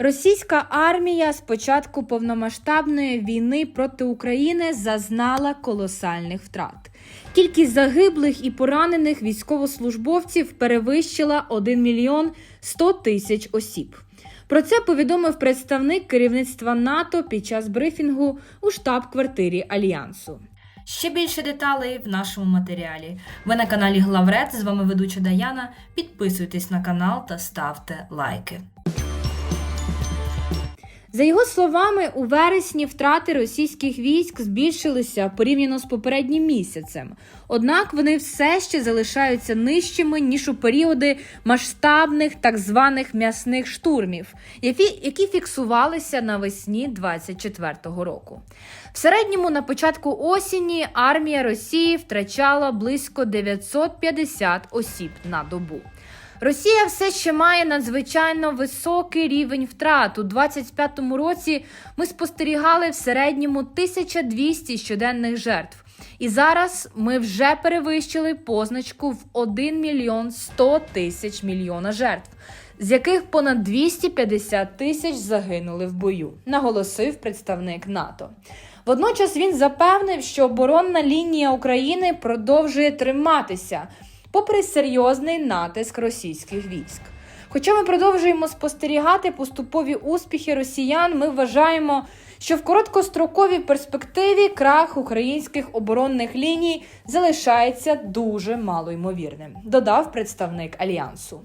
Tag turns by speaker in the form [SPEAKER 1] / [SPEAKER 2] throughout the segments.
[SPEAKER 1] Російська армія з початку повномасштабної війни проти України зазнала колосальних втрат. Кількість загиблих і поранених військовослужбовців перевищила 1 мільйон 100 тисяч осіб. Про це повідомив представник керівництва НАТО під час брифінгу у штаб-квартирі Альянсу. Ще більше деталей в нашому матеріалі. Ви на каналі Главред. З вами ведуча Даяна. Підписуйтесь на канал та ставте лайки. За його словами, у вересні втрати російських військ збільшилися порівняно з попереднім місяцем. Однак вони все ще залишаються нижчими ніж у періоди масштабних так званих м'ясних штурмів, які, які фіксувалися навесні 24-го року. В середньому на початку осені армія Росії втрачала близько 950 осіб на добу. Росія все ще має надзвичайно високий рівень втрат. У 25-му році ми спостерігали в середньому 1200 щоденних жертв. І зараз ми вже перевищили позначку в 1 мільйон 100 тисяч мільйона жертв, з яких понад 250 тисяч загинули в бою, наголосив представник НАТО. Водночас він запевнив, що оборонна лінія України продовжує триматися попри серйозний натиск російських військ. Хоча ми продовжуємо спостерігати поступові успіхи росіян, ми вважаємо, що в короткостроковій перспективі крах українських оборонних ліній залишається дуже малоймовірним, додав представник альянсу.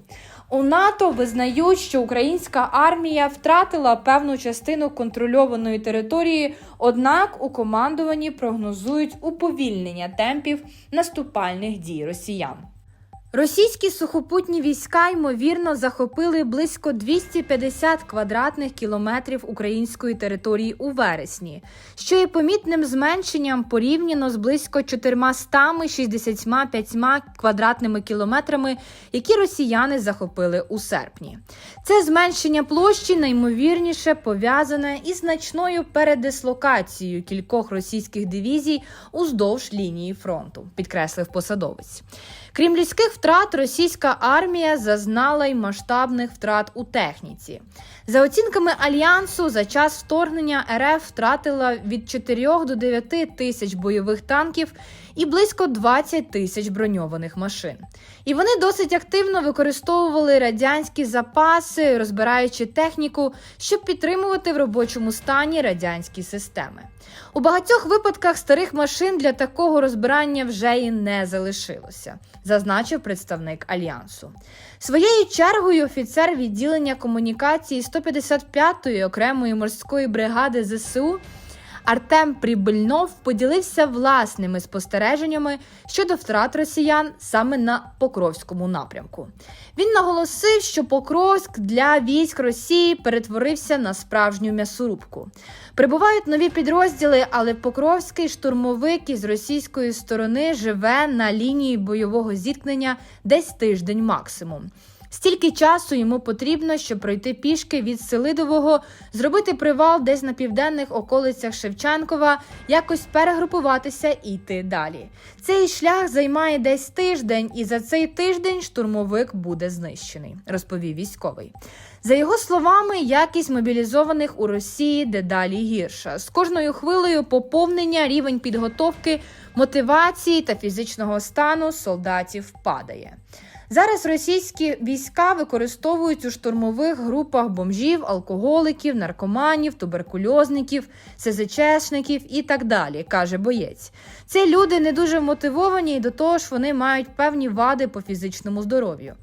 [SPEAKER 1] У НАТО визнають, що українська армія втратила певну частину контрольованої території, однак у командуванні прогнозують уповільнення темпів наступальних дій росіян. Російські сухопутні війська ймовірно захопили близько 250 квадратних кілометрів української території у вересні, що є помітним зменшенням порівняно з близько 465 квадратними кілометрами, які росіяни захопили у серпні. Це зменшення площі наймовірніше пов'язане із значною передислокацією кількох російських дивізій уздовж лінії фронту, підкреслив посадовець. Крім людських втрат, російська армія зазнала й масштабних втрат у техніці. За оцінками альянсу, за час вторгнення РФ втратила від 4 до 9 тисяч бойових танків і близько 20 тисяч броньованих машин. І вони досить активно використовували радянські запаси, розбираючи техніку, щоб підтримувати в робочому стані радянські системи. У багатьох випадках старих машин для такого розбирання вже і не залишилося, зазначив представник альянсу. Своєю чергою офіцер відділення комунікації 155-ї окремої морської бригади ЗСУ. Артем Прибильнов поділився власними спостереженнями щодо втрат росіян саме на Покровському напрямку. Він наголосив, що Покровськ для військ Росії перетворився на справжню м'ясорубку. Прибувають нові підрозділи, але Покровський штурмовик із російської сторони живе на лінії бойового зіткнення десь тиждень максимум. Стільки часу йому потрібно, щоб пройти пішки від Селидового, зробити привал десь на південних околицях Шевченкова, якось перегрупуватися і йти далі. Цей шлях займає десь тиждень, і за цей тиждень штурмовик буде знищений, розповів військовий. За його словами, якість мобілізованих у Росії дедалі гірша. З кожною хвилею поповнення рівень підготовки, мотивації та фізичного стану солдатів падає. Зараз російські війська використовують у штурмових групах бомжів, алкоголиків, наркоманів, туберкульозників, СЗЧшників і так далі, каже боєць. Це люди не дуже мотивовані, і до того ж вони мають певні вади по фізичному здоров'ю.